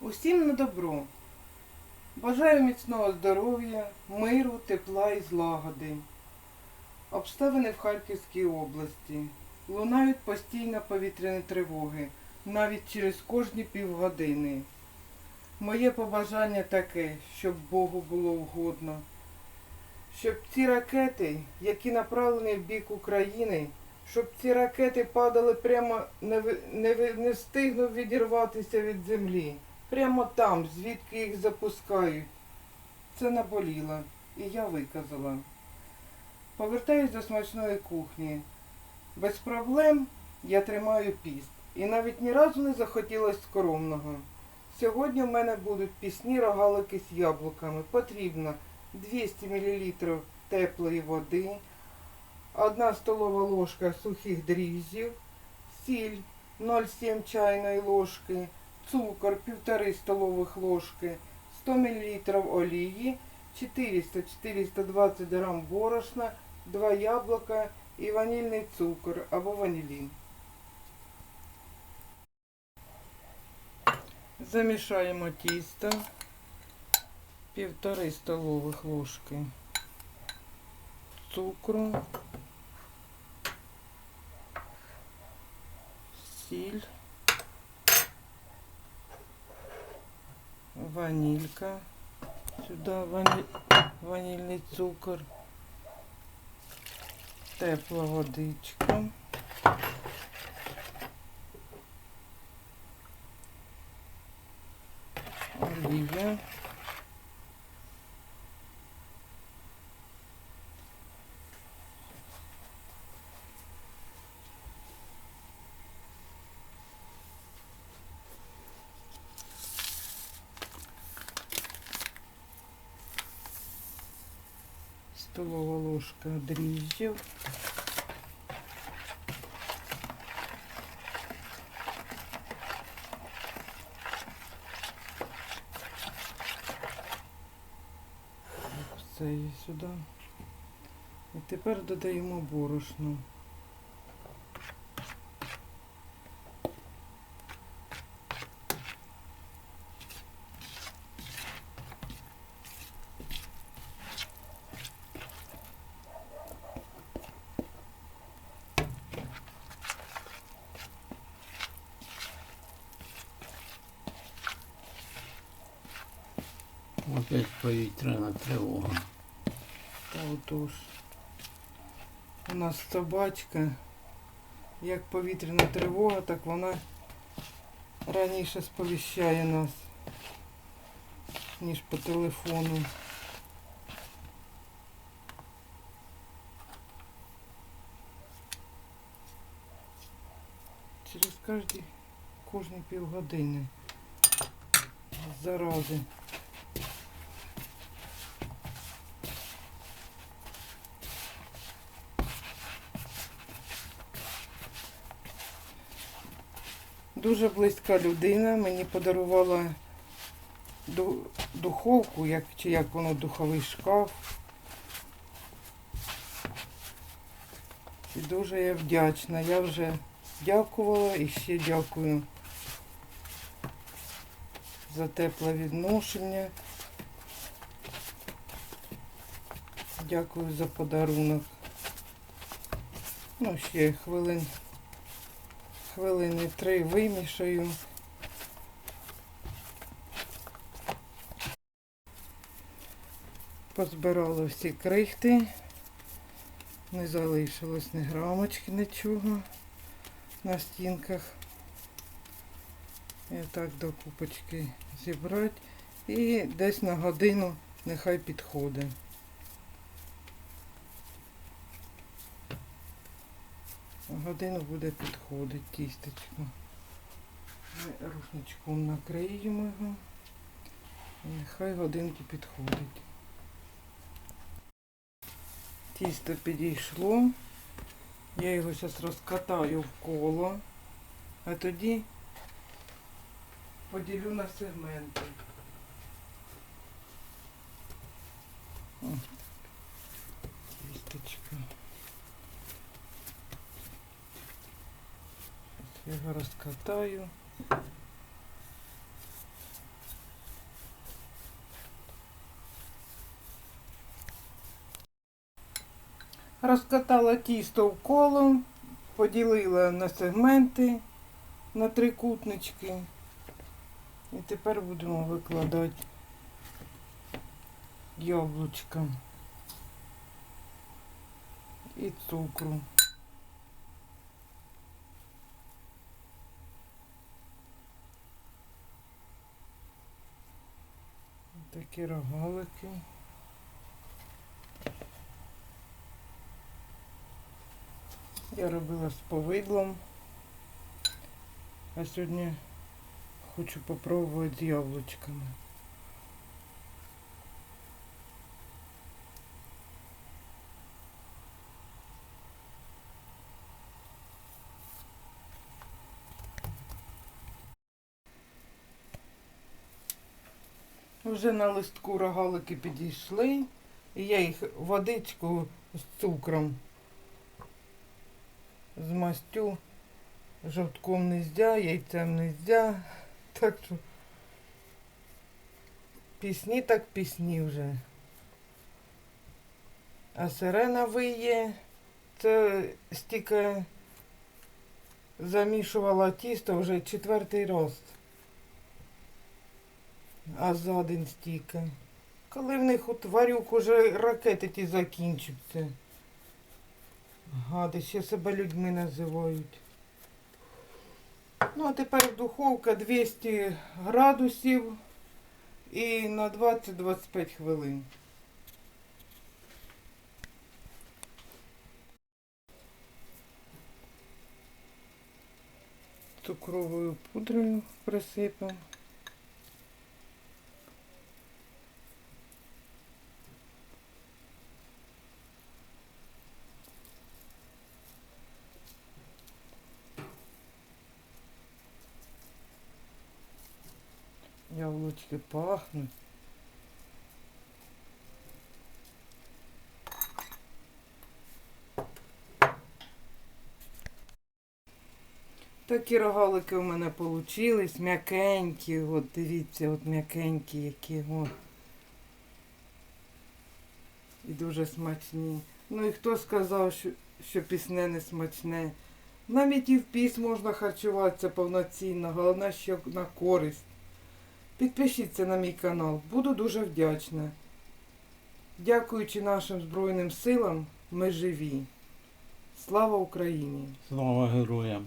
Усім на добро. Бажаю міцного здоров'я, миру, тепла і злагоди. Обставини в Харківській області. Лунають постійно повітряні тривоги, навіть через кожні півгодини. Моє побажання таке, щоб Богу було угодно. Щоб ці ракети, які направлені в бік України, щоб ці ракети падали прямо, не, не, не встигнув відірватися від землі. Прямо там, звідки їх запускають. Це наболіло, і я виказала. Повертаюсь до смачної кухні. Без проблем я тримаю піст. І навіть ні разу не захотілось скоромного. Сьогодні в мене будуть пісні рогалики з яблуками. Потрібно 200 мл теплої води, 1 столова ложка сухих дріжджів, сіль 0,7 чайної ложки, цукор 1,5 столових ложки, 100 мл олії, 400-420 грам борошна, 2 яблука і ванільний цукор або ванілін. Замішаємо тісто півтори столових ложки цукру, сіль, ванилька, Сюда ваниль... ванільний цукор, тепла водичка. Олія. Столова ложка дріжджів. Все і сюди. І тепер додаємо борошно. Опять повітряна тривога. Та отож. У нас собачка. Як повітряна тривога, так вона раніше сповіщає нас, ніж по телефону. Через кожні, кожні півгодини. Зарази. Дуже близька людина мені подарувала духовку, як, чи як воно духовий шкаф. І дуже я вдячна. Я вже дякувала і ще дякую за тепле відношення. Дякую за подарунок. Ну, ще хвилин хвилини три вимішаю. Позбирала всі крихти. Не залишилось ні грамочки нічого на стінках. І так до купочки зібрати. І десь на годину нехай підходить. Годину буде підходити тістечко. Ми рушничком накриємо його. І нехай годинку підходить. Тісто підійшло. Я його зараз розкатаю в коло, а тоді поділю на сегменти. Тістечко. його розкатаю. Розкатала тісто в коло, поділила на сегменти, на трикутнички. І тепер будемо викладати яблучка і цукру. Такі рогалики. Я робила з повидлом. А сьогодні хочу попробувати з яблучками. Вже на листку рогалики підійшли, і я їх водичку з цукром змастю. Жовтком нельзя, яйцем нельзя. Так що пісні так пісні вже. А сирена виє. Це стільки замішувала тісто вже четвертий раз. А за день стільки. Коли в них от варюк уже ракети ті закінчаться. Гади, ще себе людьми називають. Ну, а тепер духовка 200 градусів і на 20-25 хвилин. Цукровою пудрою присипемо. Яблучки пахнуть. Такі рогалики у мене получились, м'якенькі, от дивіться, от м'якенькі які. О. І дуже смачні. Ну і хто сказав, що, що пісне не смачне. Навіть і в піс можна харчуватися повноцінно, головне, що на користь. Підпишіться на мій канал, буду дуже вдячна. Дякуючи нашим Збройним силам, ми живі. Слава Україні! Слава героям!